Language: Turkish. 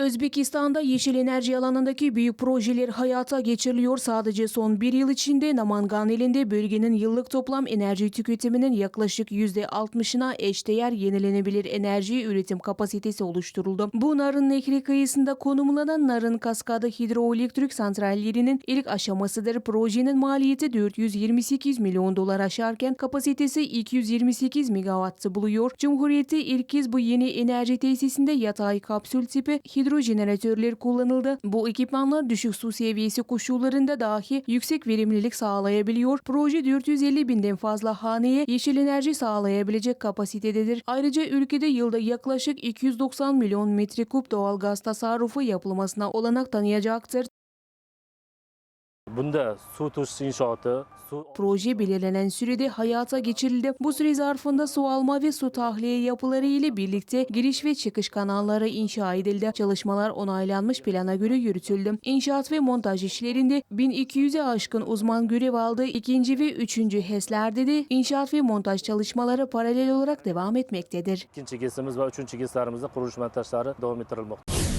Özbekistan'da yeşil enerji alanındaki büyük projeler hayata geçiriliyor. Sadece son bir yıl içinde Namangan ilinde bölgenin yıllık toplam enerji tüketiminin yaklaşık %60'ına eşdeğer yenilenebilir enerji üretim kapasitesi oluşturuldu. Bu Narın Nehri kıyısında konumlanan Narın Kaskadı hidroelektrik santrallerinin ilk aşamasıdır. Projenin maliyeti 428 milyon dolar aşarken kapasitesi 228 megawattı buluyor. Cumhuriyeti ilk kez bu yeni enerji tesisinde yatay kapsül tipi hidrojeneratörler kullanıldı. Bu ekipmanlar düşük su seviyesi koşullarında dahi yüksek verimlilik sağlayabiliyor. Proje 450 binden fazla haneye yeşil enerji sağlayabilecek kapasitededir. Ayrıca ülkede yılda yaklaşık 290 milyon metreküp doğal gaz tasarrufu yapılmasına olanak tanıyacaktır. Bunda suv to'sish inshooti suv Proje belirlenen sürede hayata geçirildi. Bu süre zarfında su alma ve su tahliye yapıları ile birlikte giriş ve çıkış kanalları inşa edildi. Çalışmalar onaylanmış plana göre yürütüldü. İnşaat ve montaj işlerinde 1200'e aşkın uzman görev aldı. İkinci ve üçüncü HES'lerde de inşaat ve montaj çalışmaları paralel olarak devam etmektedir. ikkinchi kesimiz va uchinchi keslarimizda qurilish montajlari davom ettirilmoqda